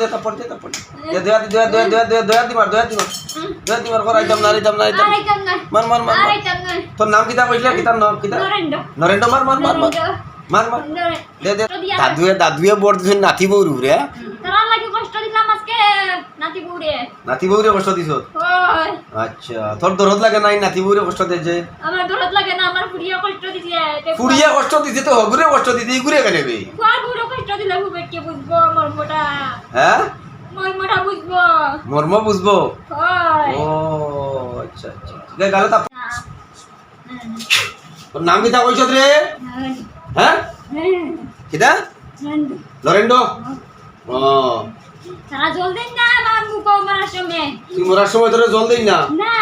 দে তাপড় দে তাপড় দে দয়া দি দয়া দয়া দয়া দয়া দয়া দি মার দয়া দি মার দয়া দি মার করাই দাম না রে দাম না রে দাম আরে কাঙ্গাল মার মার মার মার। আরে কাঙ্গাল তোর নাম কিতা কইলা কিতার নাম কিতা নরেন্দ্র নরেন্দ্র মার মার মার মার মার মার। দে দে। দাদুয়ে দাদুয়ে বড় দিছেন নাতি বউরু রে। তারা লাগি কষ্ট দিলাম আজকে নাতি বুড়ে নাতি বউরে কষ্ট দিছ? ওই। আচ্ছা তোর দরদ লাগে নাই নাতি বউরে কষ্ট দেছে আমার দরদ লাগে না আমার ফুড়িয়া কষ্ট দিছে ফুড়িয়া কষ্ট দিছে তো হগুরে কষ্ট দিতে ইগুরে কেন বে? ফুয়ার বুড়ো কষ্ট দিলে ভুবেটকে বুঝব মর্মটা? হ্যাঁ? মর্মটা বুঝব। মর্ম বুঝব? ওই। ও আচ্ছা আচ্ছা। গালে তোর নাম কিতা কইছ রে? হ্যাঁ? কিতা নরেন্দ্র ও। তারা জল দেন না আমার মুখ সময়। তুই মরার সময় তোরে জল দিই না? না।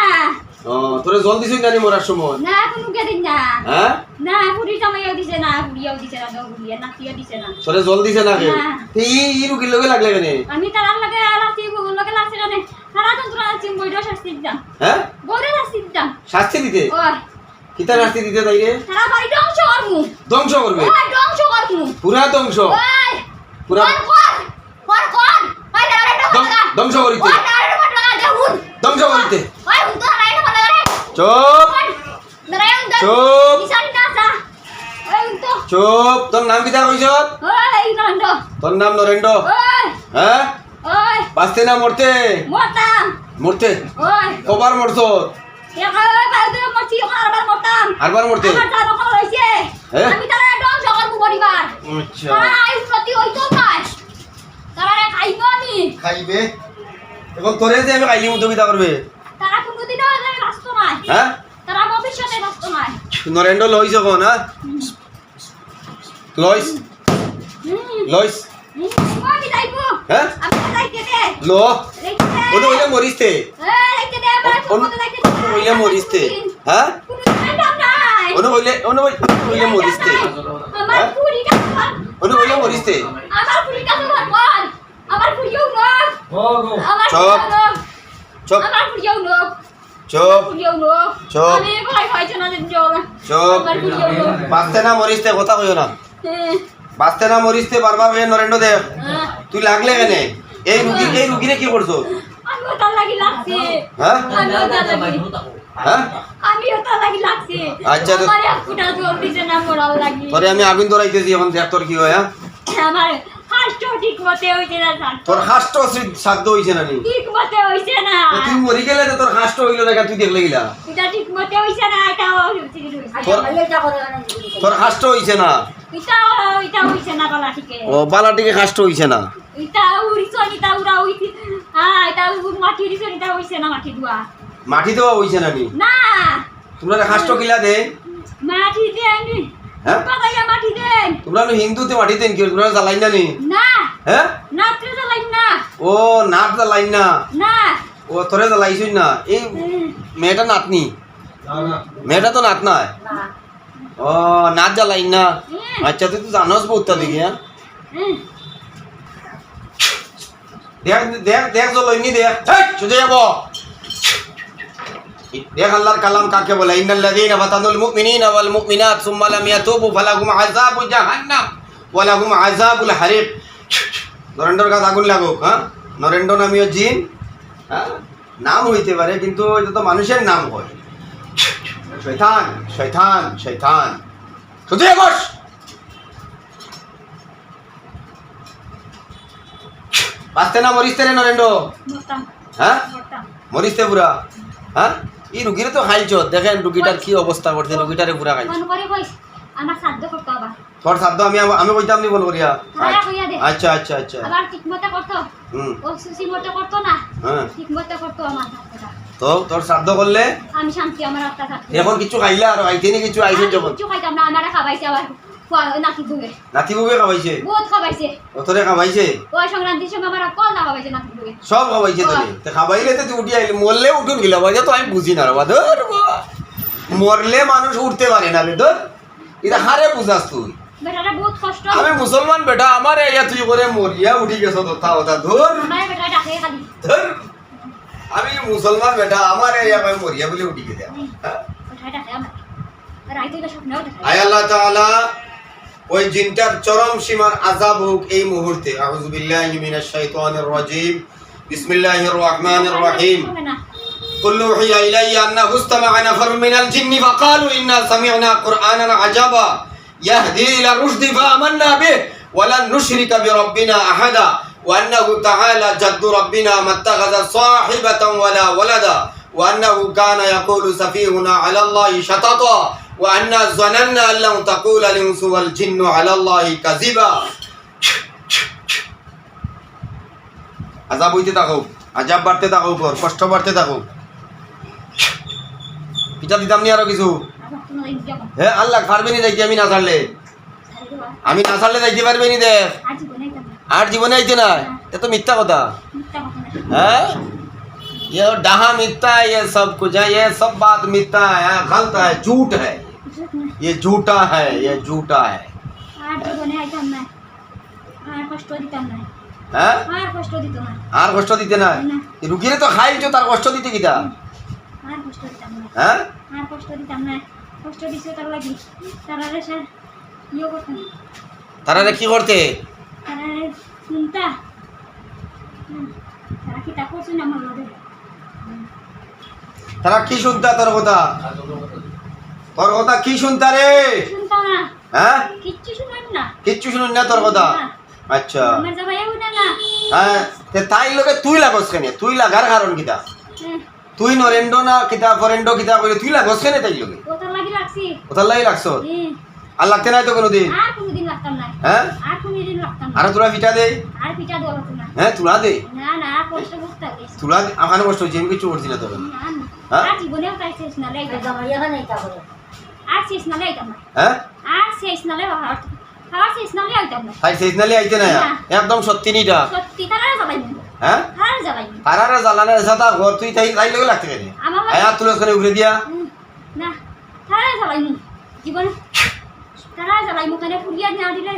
ও তোরে জল দিছিস না নি মরার সময়? না কোনো কে দিন না। হ্যাঁ? না ফুড়ি জামাইও দিছে না দিছে না দিছে না। তোরে জল দিছে না কে না। তুই ই ই লগে লাগলে কেন? আমি তারার লাগে রাতি লগে লাগছে না তারা যন্ত্র আছে বইটা শাস্তি দিতাম। হ্যাঁ? শাস্তি দিতাম। শাস্তি দিতে? কিতা শাস্তি দিতে তাই রে তারা বাড়ি ধ্বংস করমু। ধ্বংস করবে? ওই ধ্বংস করমু। পুরা ধ্বংস। পুরা কর কর কর কর ওই তারা একটা ধ্বং- কথা ধ্বংস করিতে। ওই তারা একটা কথা লাগা দেহুন ধ্বংস করিতে। ওই হুন তো তারা একটা কথা লাগা চুপ। ওই তারা চুপ। নিশানি না সা ওই হুন তো চুপ। তোর নাম কিতা কইছ ওই তোর নাম নরেন্দ্র। ওই। হ্যাঁ? ওই। বাঁচতে না মরতে? মরতাম। মরতে? ওই। কবার একা কালকে মরছি ওখানে আবার মরতাম। আরবার মরতে? আমার তার ওখানে রয়েছে হ্যাঁ? আমি তারা ধ্বংস করব পরিবার। আচ্ছা। তারা আই উন্নতি হইতো না তারা খাইবো আমি। খাইবে? এবং তোরে যে আমি খাইলি মতো কিতা করবে? তারা কোনোদিনও রাস্ত নাই। হ্যাঁ? তারা ভবিষ্যতে রাস্ত নাই। নরেন্দ্র লইছ কোন হ্যাঁ? লইস। লইস। আমি যাইবো। হ্যাঁ? আমি যাইতে দে। ল। দে। ওইলে মরিস্তে এই, রেখে দে আমার ওনে দে। ওইলে মরিস্তে হ্যাঁ হ্যাঁ? ধর। ওনে ওইলে মরিস্তে। আমার পুরিটা ধর বল আমার পুরিও নক আমার চুপ। চুপ। আমার পুরিও নক চুপ। চুপ। চুপ আমার পুরিও নক বাঁচতে না মরিস্তে কথা কইও না। হ্যাঁ, বাঁচতে না মরিস্তে বারবার হয়ে নরেন্দ্র দেব। হ্যাঁ। তুই লাগলে কেন? এই রুগী এই রুগীরে কি করছ? হ্যাঁ? হ্যাঁ? আচ্ছা, দিছে তোরে আমি আগুন ধরাইতেছি এখন দেখ তোর কি হয় হ্যাঁ? আমার ঠিক মতে হইছে না স্যার। তোর হাঁসটা সাধ্য হইছে না নি? ঠিক মতে হইছে না। তুই মরি গেলে তো তোর হাঁসটা হইল না তুই দেখলে গিলা। এটা ঠিক মতে হইছে না এটাও তোর তোর হইছে না? এটাও এটা হইছে না বালা ঠিকে ও বালাটিকে হাঁসটা হইছে না? এটা উড়িছ এটা উড়া হইছে হ্যাঁ এটা মাটি এটা হইছে না মাটি দুয়া। মাটি দেওয়া হইছে না নি না। তোমরা হাঁসটা কিলা দে মাটি দেন। হ্যাঁ? মাটি দেন। তোমরা নো হিন্দুতে মাটি দেন কি তোমরা জ্বালাই না নি? না। হ্যাঁ? জ্বালাই না। ও নাট জ্বালাই না? না। ও তোরে জ্বালাইছই না? এই হুম, মেয়েটা নাতনি মেয়েটা তো নাত নয় ও নাচ জ্বালাই না? হুম, আচ্ছা তুই তো জানোস বহুতটা দেখি হ্যাঁ? হুম। দেখ দেখ দেখ জ্বলইনি দেখ। সোজা যাব দেখ আল্লাহর কালাম কাকে বলে? ইন্নাল্লাযীনা ফাতানুল মুমিনিনা ওয়াল মুমিনাত সুম্মা লাম ইয়াতুবু ফালাহুম আযাবু জাহান্নাম ওয়া লাহুম আযাবুল হারিক নরেন্দ্রর কাছে আগুন লাগুক হ্যাঁ? নরেন্দ্র নামীয় জিন হ্যাঁ? নাম হইতে পারে কিন্তু এটা তো মানুষের নাম হয়। শয়তান শয়তান শয়তান। শুধু বস বাঁচতে না মরিস্তে রে নরেন্দ্র? হ্যাঁ। মরিস্তে পুরা? হ্যাঁ? এই রুগীরে তো খাইছ দেখেন রুগীটার কি অবস্থা করছে রুগীটারে পুরা খাইছ আমার সাধ্য করতো। তোর সাধ্য আমি আমি কইতাম নি ফোন করিয়া। আচ্ছা আচ্ছা আচ্ছা আবার করতো। হুম ও সুসি মতো করতো না। হ্যাঁ করতো আমার সাধ্যটা। তো তোর শ্রাদ্ধ করলে আমি শান্তি আমার আত্মা। এখন কিছু খাইলা আর আইতে নি কিছু আইছে আমি যখন কিচ্ছু খাইতাম না, আমারে খাওয়াইছে আবার। নাতি দুগে। নাতি বুবে খাওয়াইছে বহুত খাওয়াইছে। ও তোরে ওই সংক্রান্তির সময় আমার কল না খাওয়াইছে নাতি দুগে। সব খাওয়াইছে তোরে তো খাওয়াইলে তো তুই উঠি আইলি মরলে উঠুন গিলা। বাজে তো আমি বুঝি না রে ধর মরলে মানুষ উঠতে পারে না রে ধর এটা হারে বুঝাস তুই। আমি মুসলমান বেটা আমার ইয়া তুই করে মরিয়া উঠি গেছ তো তা ওটা ধর আমি মুসলমান বেটা আমার ইয়া ভাই মরিয়া বলে উঠি গেছে। আয় আল্লাহ তাআলা ওই জিনটার চরম সীমার আযাব হোক এই মুহূর্তে আউযু বিল্লাহি মিনাশ শাইতানির রাজিম বিসমিল্লাহির রহমানির রহিম হবে না قل أوحي إلي أنه استمع نفر من الجن فقالوا إنا سمعنا قرآنا عجبا يهدي إلى الرشد فآمنا به ولن نشرك بربنا أحدا وأنه تعالى جد ربنا ما اتخذ صاحبة ولا ولدا وأنه كان يقول سفيهنا على الله شططا وأنا ظننا أن لن تقول الإنس والجن على الله كذبا আজাব হইতে থাকো আজাব বাড়তে থাকো পর কষ্ট বাড়তে থাকো পিঠা দিতাম নি আরো কিছু আবার তোমার এই যাবো হ্যাঁ আল্লাহ পারবে নি যাইতে আমি না ছাড়লে ছাড়ি দেবা আমি না ছাড়লে যাইতে পারবে নি দেখ আজ বনাই তো আর জীবনে আইতে না এ তো মিথ্যা কথা মিথ্যা কথা না है ये डहा मिथ्या है ये सब कुछ है ये सब बात मिथ्या है गलत है झूठ है বুঝছ না ये झूठा है ये झूठा है আর জীবনে আইতাম না আর কষ্ট দিতাম না হ্যাঁ আর কষ্ট দিত না আর কষ্ট দিতে না না। রুগীরে তো খাইছো তার কষ্ট দিতে কিটা আর কষ্ট দিতাম না হ্যাঁ আর কষ্ট দিতাম না কষ্ট দিছে তার লাগি তারা সে ইয়ে করতাম তারা কি করতে তারা শুনতা হুম, তারা কি তা করছে না আমার লগে তারা কি শুনতা তোর কথা তোর কথা কি শুনতা রে? শুনতা হ্যাঁ? কিচ্ছু শুনেন না। কিচ্ছু শুনুন না তোর কথা? আচ্ছা। হ্যাঁ তাই লোকে তুই লাগস কেনে? তুই লাগার কারণ কিতা? হ্যাঁ, তুই নরেন্দ্র না কিতা ফরেন্ডো কিতা করে তুই লাগস কেনে তাই লোকে? ওটা লাগি রাখছি কোথার লাগি লাগছ হ্যাঁ, আর লাগতে নাই তো কোনোদিন? আর কোনোদিন লাগতাম না হ্যাঁ? আর কোনোদিন লাগতাম না আর তোরা পিঠা দে। হ্যাঁ তুলা দে। না না কষ্ট করতে হবে। তুলা আমার কষ্ট হচ্ছে আমি কিছু করছি না তোকে। হ্যাঁ? আর শেষ না। হ্যাঁ? আর শেষ না আর শেষ না লাইতাম না। তাই শেষ নালি আইতে না না। একদম সত্যি নিটা সত্যি তারা জ্বালাই হ্যাঁ? তারা জ্বালাই তারারে জ্বালানে সাদা ঘর তুই তাই তাই লোকে লাগতে কেনে? আমার হ্যাঁ তুলে ওখানে উড়ে দিয়া। না তারা জ্বালাই জীবন তারা জ্বালাই কেন ফুরিয়া না দিলে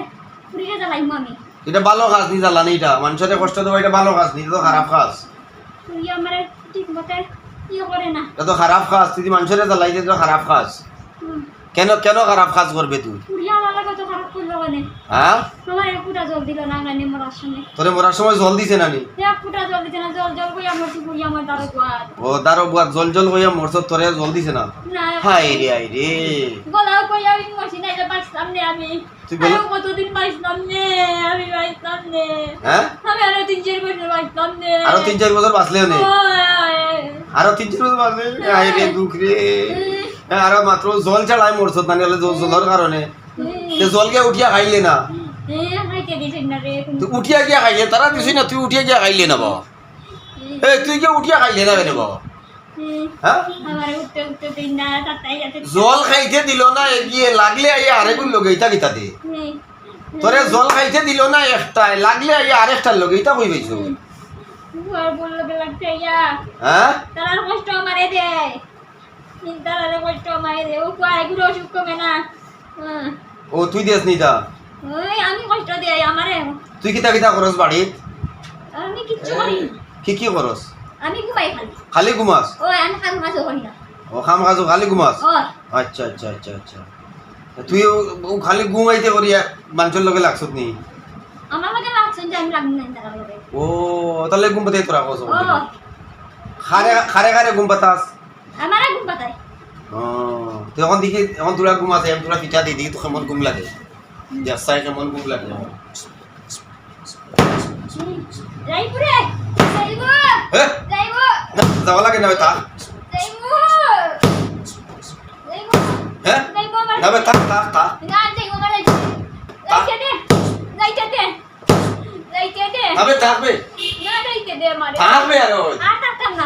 ফুরিয়ে জ্বালাই আমি। এটা ভালো কাজ নি জ্বালানি এটা মানুষের কষ্ট এটা ভালো কাজ নি তো খারাপ কাজ। ফুরিয়া আমার ঠিক মতে ইয়ে করে না। এটা তো খারাপ কাজ। তুই মানুষের জ্বালাই তো খারাপ কাজ। কেন কেন খারাপ কাজ করবে তুই? হ্যাঁ? না তোরে মরার সময় জল দিছে নানি? জল জল জল কই আমার ফুরিয়া আমার দ্বারা গোয়ার ও দারো বুয়া জল জল হইয়া মরছ তোরে জল দিছে না? না। হাই রে হাই রে। না নে তুই কতদিন নে আমি নে। হ্যাঁ? আমি আরও তিন চার বছর নে। আরও তিন চার বছর বাঁচলেও আরও তিন চার বছর বাঁচলে? হাই রে দুঃখ রে। আরও মাত্র জল ছাড়াই মরছ মানে হলে জল জলের কারণে তে জল উঠিয়া খাইলে না? উঠিয়া গিয়া খাইলে তারা দিছি না তুই উঠিয়া গিয়া খাইলে না বাবা এ তুই গিয়া উঠিয়া খাইলে না কেন বাবা জল খাইতে দিল না এগিয়ে লাগলে আইয়া আরেকগুন লোক এইটা কিতা দে? তোরে জল খাইতে দিল না একটাই লাগলে আইয়া আরেকটার লোক এইটা কই পাইছো? হ্যাঁ তারার কষ্ট আমারে দেয় তারার কষ্ট আমারে দেয় ও এগুলো অসুখ কমে না। হ্যাঁ। ও তুই দেস নি তা ওই আমি কষ্ট দেয় আমারে। তুই কিতা কিতা করস বাড়িত? আমি কিচ্ছু করি কি কি করস? আমি ঘুমাই খালি। খালি ঘুমাস? ওই আমি খালি মাছও করি না। ও খাম খাজু খালি ঘুমাস? আচ্ছা আচ্ছা আচ্ছা আচ্ছা। তুই ও- ও খালি ঘুমাইতে করিয়া মানুষের লগে লাগছত নি? আমার লাগে লাগছেন যে আমি লাগি না তার লগে। ও তাহলে ঘুম পাতে তোরা কস ও। খারে খারে খারে ঘুম পাতাস আমারে ঘুম পাতায় ও তুই এখন দেখি এখন তোরা ঘুম আছে আমি তোরা পিঠা দিই দেখি তো কেমন ঘুম লাগে। দেখছাই কেমন ঘুম লাগে। হ্যাঁ যাওয়া লাগে না তা। হ্যাঁ না থাকবে থাকবে আর না।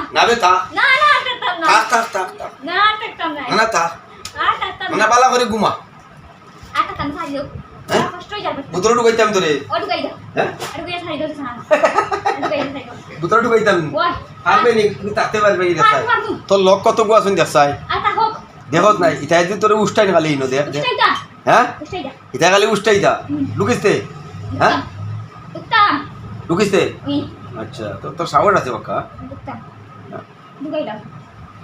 না। থাক থাক থাক। না থাকতাম না বালা করে ঘুমা। হ্যাঁ? বুতরে ঢুকাইতাম তোরে। হ্যাঁ? বুতরে ঢুকাইতাম। নি তুমি পারবে নি দেখাই পারব, পারব। তোর লক কত গো আছুন দেখছাই আর দেখত নাই। ইটা যদি তোরে উষ্টাই খালি ইনো দেখ হ্যাঁ? ইটা খালি উষ্টাই দা লুকিসতে? হ্যাঁ? লুকিসতে? আচ্ছা তোর সাওয়ার আছে বাক্কা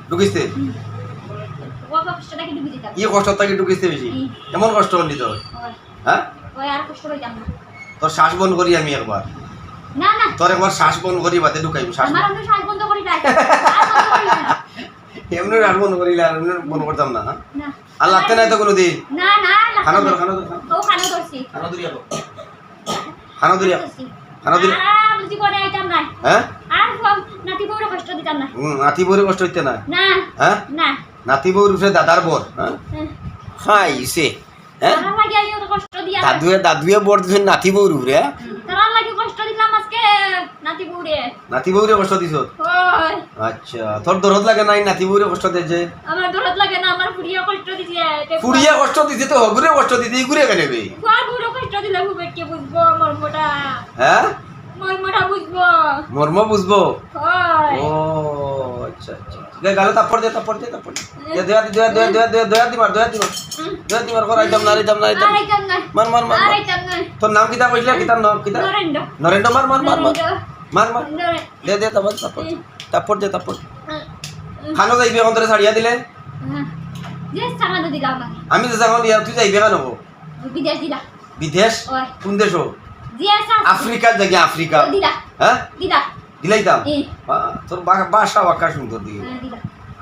লুকিসতে ও কষ্টটা কি ঢুকে দিতাম ই কষ্ট থাকে ঢুকিসতে বেশি। এমন কষ্ট হলি তোর? হ্যাঁ। ওই আর কষ্ট পাইতাম না। তোর শ্বাস বন্ধ করি আমি একবার। না না। তোর একবার শ্বাস বন্ধ করি বাদে ঢুকাইব শ্বাস আমার শ্বাস বন্ধ করি আর বন্ধ করি এমনি আর বন্ধ করিলে আর এমনি বন্ধ করতাম না হ্যাঁ? না। আর লাগতে নাই তো কোনোদিন? না না খানো ধর খানো ধর খানো। ধরছি। খানো ধরি খানো ধরি। খানো ধরি আর করে আইতাম না হ্যাঁ? আর নাতি বউরে কষ্ট দিতাম না হুম, নাতি বউরে কষ্ট হইতে না না। হ্যাঁ? না। নাতি বউর উপরে দাদার বর হ্যাঁ? হ্যাঁ। খাইছে হ্যাঁ? কষ্ট দাদুয়ে দাদুয়ে বর দিছেন নাতি বউর উপরে হ্যাঁ? নাতি বউরে। কষ্ট দিছ? আচ্ছা তোর দরদ লাগে নাই নাতি বউরে কষ্ট দিয়েছে? আমার দরদ লাগে না আমার ফুড়িয়া কষ্ট দিছে। ফুড়িয়া কষ্ট দিছে তো হগুরে কষ্ট দিতে ঘুরে কেন বে? কষ্ট দিলে বুঝব হ্যাঁ? মর্মটা বুঝব। মর্ম বুঝব? ও আচ্ছা আচ্ছা। ঠিক গালে তাপড় দে তাপড় দে তাপড় দে। দে দয়া দয়া দয়া দয়া দয়া দয়া দিমার দয়া দিমার হুম। দয়া দিমার কর আইতাম না আইতাম না আইতাম। মার মার মার আইতাম না। তোর নাম কিতা কইছিলা কিতার নাম কিতা নরেন্দ্র। নরেন্দ্র মার মার মার মার মার মার দে দে তাপড় তাপড় তাপড় দে। তাপড় খানো যাইবে এখন তোরে ছাড়িয়া দিলে? হুম। যে সামানো দিলাম আমাকে আমি তো যখন ইয়া তুই যাইবে কেন বিদেশ দিলা। বিদেশ? কোন দেশ আফ্রিকার জায়গা আফ্রিকা। হ্যাঁ? দিলাইতাম তোর বাসা বাক্কা সুন্দর দিকে? হ্যাঁ,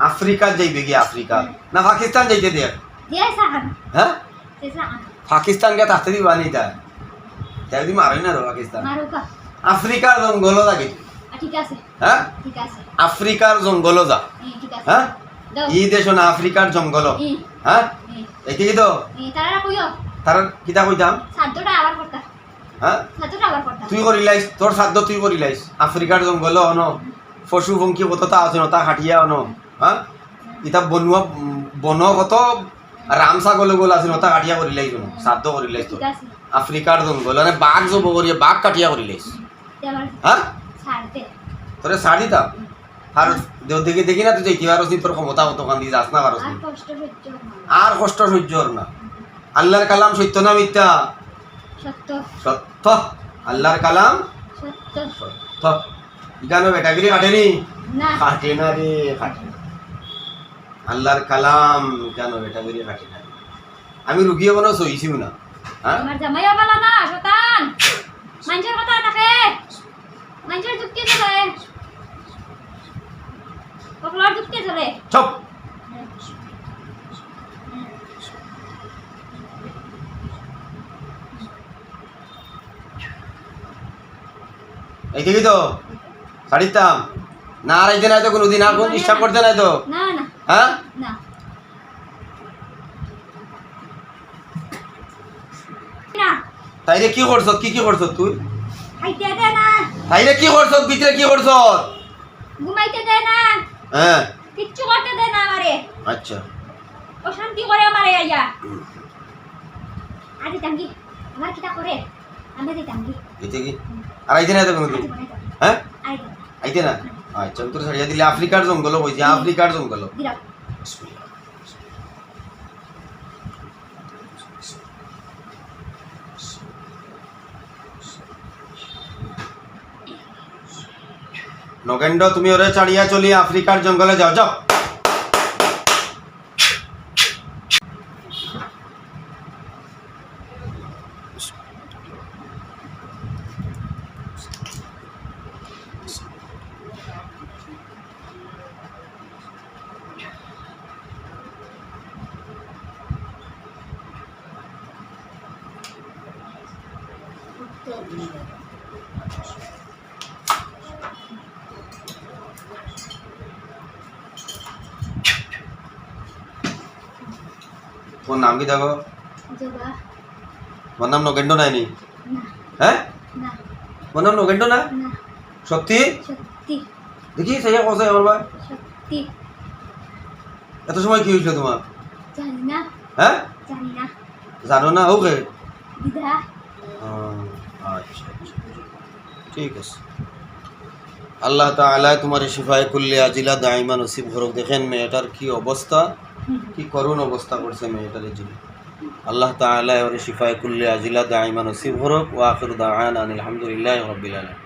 আফ্রিকা যাইবে কি আফ্রিকা। না পাকিস্তান যাইতে দে। যে সাহান। হ্যাঁ? পাকিস্তান কে থাকতে দিবা নি তা? তাই দি মারই না পাকিস্তান। আফ্রিকার জঙ্গল ঠিক আছে। হ্যাঁ? ঠিক আছে। আফ্রিকার জঙ্গল যা। আছে। হ্যাঁ? ই দেশ না আফ্রিকার জঙ্গল। হ্যাঁ। এই এটি কি তো? তারা কইও। তার কিতা কইতাম? সাদ্যটা আবার করতা। হ্যাঁ? সাদ্যটা আবার করতা। তুই করিলাইস তোর সাধ্য তুই করিলাইস। আফ্রিকার জঙ্গল অন। পশু পঙ্খী কত তা আছে তা হাটিয়া অন হ্যাঁ ইতা বনোয়া বন কত রাম ছাগল গল আছে তা কাটিয়া ন সাধ্য করিলাইস তোর ঠিক আছে। আফ্রিকার জঙ্গল মানে বাঘ জব করিয়া বাঘ কাটিয়া করিলাইস এবার হ্যাঁ তোরে শাড়ি দিতাম আর দেখি দেখি না তুই যাইতে পারস তোর ক্ষমতা মতো কান্দি যাস না পারস আর কষ্ট সহ্য না। আর কষ্ট সহ্য হর না আল্লাহর কালাম সত্য না মিথ্যা? সত্য। সত্য। আল্লাহর কালাম সত্য। সত্য। ইকানো বেটাগিরি কাটেনি কাটে না। রে কাটে না আল্লাহর কালাম কেন বেটাগিরি কাটে না আমি রুগিয়ে কোনো সইছিও না। হ্যাঁ? আমার জামাইও বলা না শতান মানুষের কথা থাকে মানুষের যুক্তি চলে। কখলার যুক্তি চলে। চপ! এই দেখি তো। ছাড়িতাম না আর আইতে নাই তো কোনোদিন আর কোন ইচ্ছা করতে নাই তো? না না। হ্যাঁ? না। না। কি করছ? কি কি করছ তুই? না। তাইরে কি করছ? ভিতরে কি করছ? ঘুমাইতে দে না। হ্যাঁ। কিচ্ছু করতে দে না আমারে। আচ্ছা। অশান্তি করে আমারে আইয়া। আজি টাঙ্গি আমার কিটা করে? আমি দি টাঙ্গি এতে কি? আর আইতে নাই তো কোনোদিন হ্যাঁ? আইতে না? আচ্ছা আমি তোর ছাড়িয়া দিলে আফ্রিকার জঙ্গল বইছি আফ্রিকার জঙ্গল নগেন্দ্র তুমি ওরে চাড়িয়া চলি আফ্রিকার জঙ্গলে যাও যাও। তোর নাম কি দেখো? তোর নাম নগেন্দ্র নাই নি। না। হ্যাঁ তোর নাম নগেন্দ্র না? সত্যি? দেখি সেই কথা আমার ভাই। এত সময় কি হয়েছিল তোমার? হ্যাঁ? জানো না। ওকে? দিদা। আচ্ছা আচ্ছা ঠিক আছে। আল্লাহ তালা তোমার শিফায় করলে আজিলা দাইমা নসিব ভরক দেখেন মেয়েটার কি অবস্থা? কি করুণ অবস্থা করছে মেয়েটার জন্য আল্লাহ তালা ওর শিফায় করলে আজিলা দাইমা নসিব ভরক ওয়া দাহান আলহামদুলিল্লাহ রবিল আলম